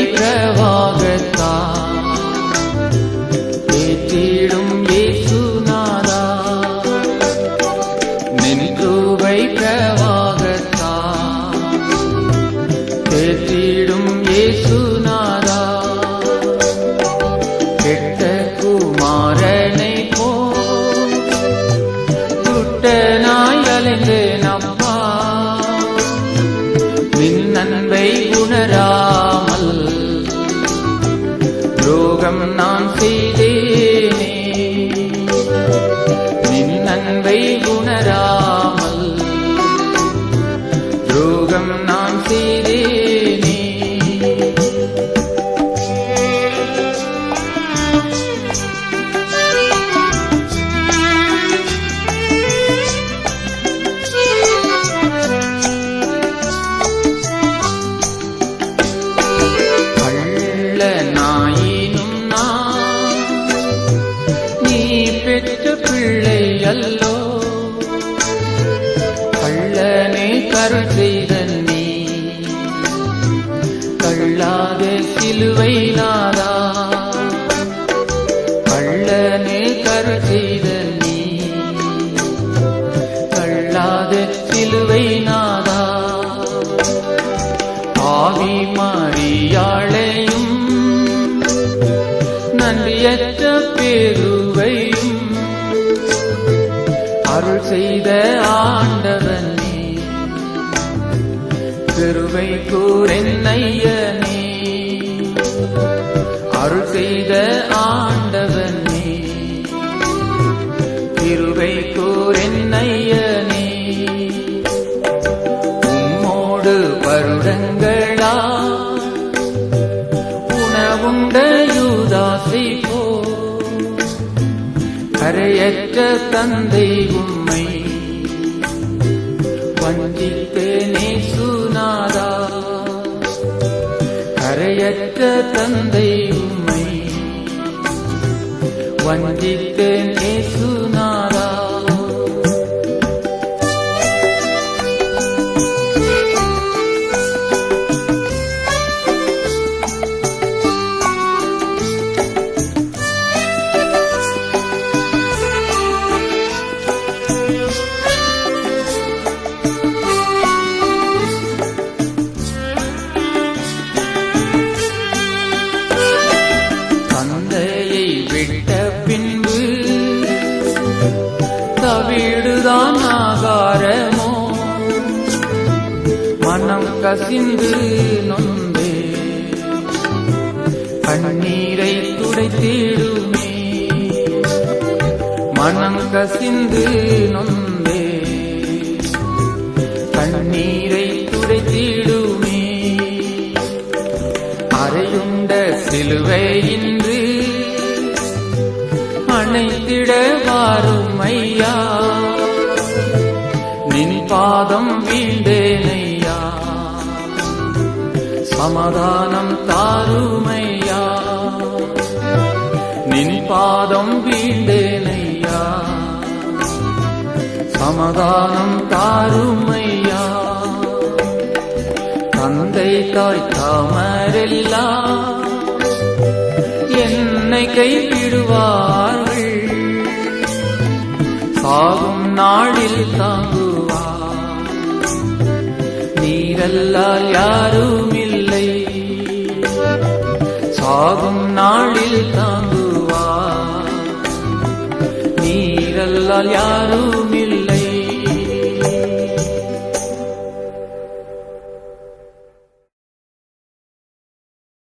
வைக்கவாகத்தான் தேத்திடும் இயேசுநாதா? நின்று வைக்கவாகத்தான் தேத்திடும் இயேசுநாதா? கெட்ட குமாரன் aí சிலுவை நாதா கள்ளனே கருள் செய்த நீ. கள்ளாத சிலுவை நாதா. ஆவி மாறியாளையும் நன்றியற்ற பேருவையும் அருள் செய்த ஆண்டவன் நீ. கிருபை கூரென்னையனே அருள் செய்த ஆண்டவனே. கிருபை கூறென்னையனே உம்மோடு வருடங்களா உணவுண்ட யூதாசை போ. கரையற்ற தந்தை உம்மை வஞ்சித்தேனே சுனாதா கரையற்ற தந்தை உம்மை வஞ்சித்தேனே சுனாதா தந்தையை விட்ட தவிடுதான் ஆகாரமோ மனம் கசிந்து நொந்தே. கண்ணீரை துடைத்திடுமே. மனம் கசிந்து நொந்தே. கண்ணீரை துடைத்திடுமே. அறையுண்ட சிலுவை இன்று அணைத்திட வாரும் ஐயா பாதம் வீண்டேனையா சமாதானம் தாருமையா? நின் பாதம் வீண்டேனையா சமாதானம் தாருமையா? தந்தை தாய் தாமரெல்லாம் என்னை கைவிடுவார்கள்? சாகும் நாளில் தான் நீரல்லால் யாரும் இல்லை சாகும் நாளில் தாங்குவா நீரல்லால் யாரும்